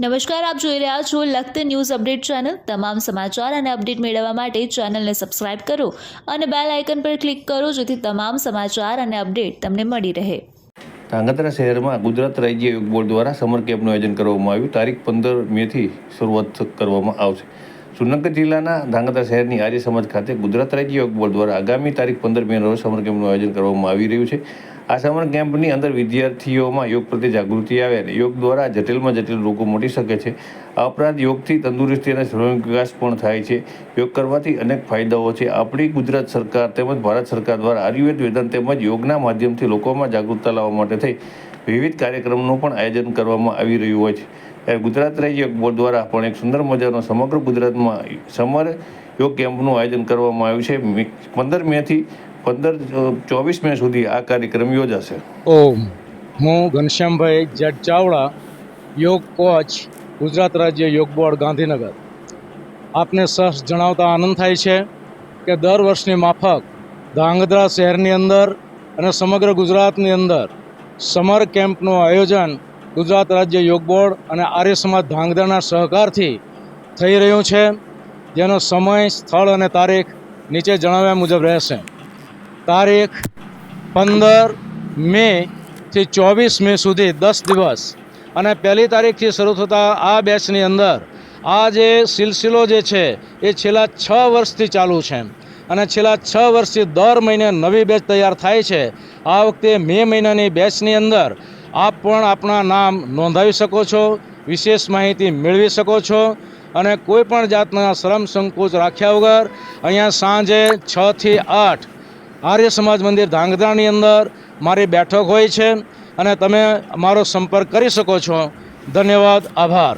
નમસ્કાર, આપ જોઈ રહ્યા છો લખત ન્યૂઝ અપડેટ ચેનલ. તમામ સમાચાર અને અપડેટ મેળવવા માટે ચેનલને સબસ્ક્રાઇબ કરો અને બેલ આઇકન પર ક્લિક કરો જેથી તમામ સમાચાર અને અપડેટ તમને મળી રહે. ધાંગધ્રા શહેરમાં ગુજરાત રાજ્ય યોગ બોર્ડ દ્વારા સમર કેમ્પનું આયોજન કરવામાં આવ્યું. તારીખ પંદર મેથી શરૂઆત કરવામાં આવશે. સુરનગર જિલ્લાના ધાંગધ્રા શહેરની આર્ય સમાજ ખાતે ગુજરાત રાજ્ય યોગ બોર્ડ દ્વારા આગામી તારીખ પંદર મે રોજ સમર કેમ્પનું આયોજન કરવામાં આવી રહ્યું છે. આ સમર કેમ્પની અંદર વિદ્યાર્થીઓમાં યોગ પ્રત્યે જાગૃતિ આવે અને યોગ દ્વારા જટિલમાં જટિલ રોગો મટી શકે છે. આ ઉપરાંત યોગથી તંદુરસ્તી અને શ્રમિક વિકાસ પણ થાય છે. યોગ કરવાથી અનેક ફાયદાઓ છે. આપણી ગુજરાત સરકાર તેમજ ભારત સરકાર દ્વારા આયુર્વેદ વેદાંત તેમજ યોગના માધ્યમથી લોકોમાં જાગૃતતા લાવવા માટે થઈ વિવિધ કાર્યક્રમનું પણ આયોજન કરવામાં આવી રહ્યું હોય છે. ત્યારે ગુજરાત રાજ્ય બોર્ડ દ્વારા પણ એક સુંદર મજાનો સમગ્ર ગુજરાતમાં સમર યોગ કેમ્પનું આયોજન કરવામાં આવ્યું છે. પંદર મેથી પંદર ચોવીસ મે સુધી આ કાર્યક્રમ યોજાશે. ઓમ. હું ઘનશ્યામભાઈ જેટ ચાવડા, યોગ કોચ, ગુજરાત રાજ્ય યોગ બોર્ડ, ગાંધીનગર. આપને સહ જણાવતા આનંદ થાય છે કે દર વર્ષની માફક ધાંગધ્રા શહેરની અંદર અને સમગ્ર ગુજરાતની અંદર સમર કેમ્પનું આયોજન ગુજરાત રાજ્ય યોગ બોર્ડ અને આર્ય સમાજ ધાંગધ્રાના સહકારથી થઈ રહ્યું છે. જેનો સમય, સ્થળ અને તારીખ નીચે જણાવ્યા મુજબ રહેશે. તારીખ પંદર મે થી ચોવીસ મે સુધી દસ દિવસ. અને પહેલી તારીખથી શરૂ થતા આ બેચની અંદર આ જે સિલસિલો જે છે એ છેલ્લા છ વર્ષથી ચાલુ છે. અને છેલ્લા છ વર્ષથી દર મહિને નવી બેચ તૈયાર થાય છે. આ વખતે મે મહિનાની બેચની અંદર આપ પણ આપણા નામ નોંધાવી શકો છો, વિશેષ માહિતી મેળવી શકો છો અને કોઈ પણ જાતના શ્રમ સંકોચ રાખ્યા વગર અહીંયા સાંજે છથી આઠ આર્ય સમાજ મંદિર ધાંગધ્રાની અંદર મારી બેઠક હોય છે અને તમે મારો સંપર્ક કરી શકો છો. ધન્યવાદ. આભાર.